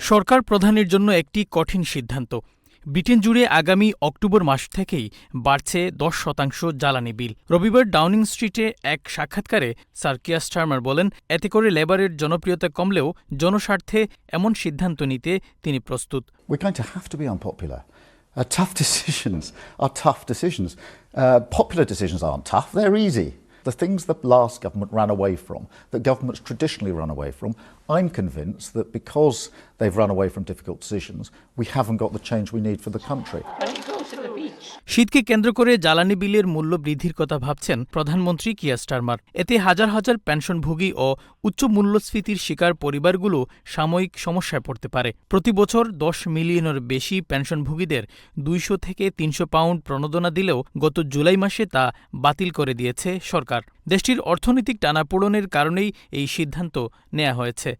সরকার প্রধানের জন্য একটি কঠিন সিদ্ধান্ত ব্রিটেন জুড়ে আগামী অক্টোবর মাস থেকেই বাড়ছে দশ শতাংশ জ্বালানি বিল রবিবার ডাউনিং স্ট্রিটে এক সাক্ষাৎকারে স্যার কিয়ার স্টারমার বলেন এতে করে লেবারের জনপ্রিয়তা কমলেও জনস্বার্থে এমন সিদ্ধান্ত নিতে তিনি প্রস্তুত. Uh, tough decisions are tough. Uh, they're easy. The things the last government ran away from, that governments traditionally run away from, I'm convinced that because they've run away from difficult decisions, we haven't got the change we need for the country. শীতকে কেন্দ্র করে জ্বালানি বিলের মূল্য বৃদ্ধির কথা ভাবছেন প্রধানমন্ত্রী কিয়া স্টারমার। এতে হাজার হাজার পেনশনভোগী ও উচ্চ মূল্যস্ফীতির শিকার পরিবারগুলো সাময়িক সমস্যায় পড়তে পারে। প্রতি বছর দশ মিলিয়নের বেশি পেনশনভোগীদের দুইশো থেকে তিনশো পাউন্ড প্রণোদনা দিলেও গত জুলাই মাসে তা বাতিল করে দিয়েছে সরকার। দেশটির অর্থনৈতিক টানাপোড়নের কারণেই এই সিদ্ধান্ত নেওয়া হয়েছে।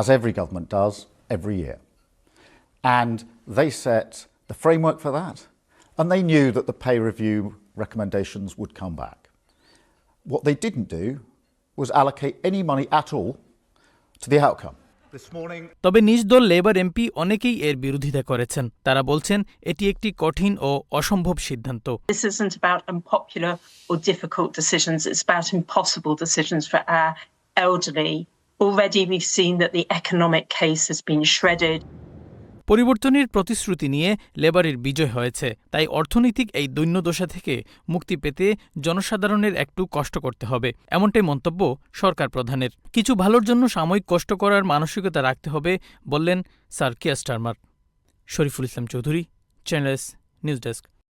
As every government does every year. And they set the framework for that. And they knew that the pay review recommendations would come back. What they didn't do was allocate any money at all to the outcome. This morning, তবে নিজ দল labour MP অনেকেই এর বিরোধিতা করেছেন তারা বলছেন এটি একটি কঠিন ও অসম্ভব সিদ্ধান্ত This isn't about unpopular or difficult decisions, it's about impossible decisions for our elderly. Already we've seen that the economic case has been shredded. পরিবর্তনের প্রতিশ্রুতি নিয়ে লেবারের বিজয় হয়েছে, তাই অর্থনৈতিক এই দৈন্যদশা থেকে মুক্তি পেতে জনসাধারণের একটু কষ্ট করতে হবে, এমনটাই মন্তব্য সরকার প্রধানের। কিছু ভালোর জন্য সাময়িক কষ্ট করার মানসিকতা রাখতে হবে বললেন sir Keir Starmer Shariful Islam Chowdhury channel S news desk.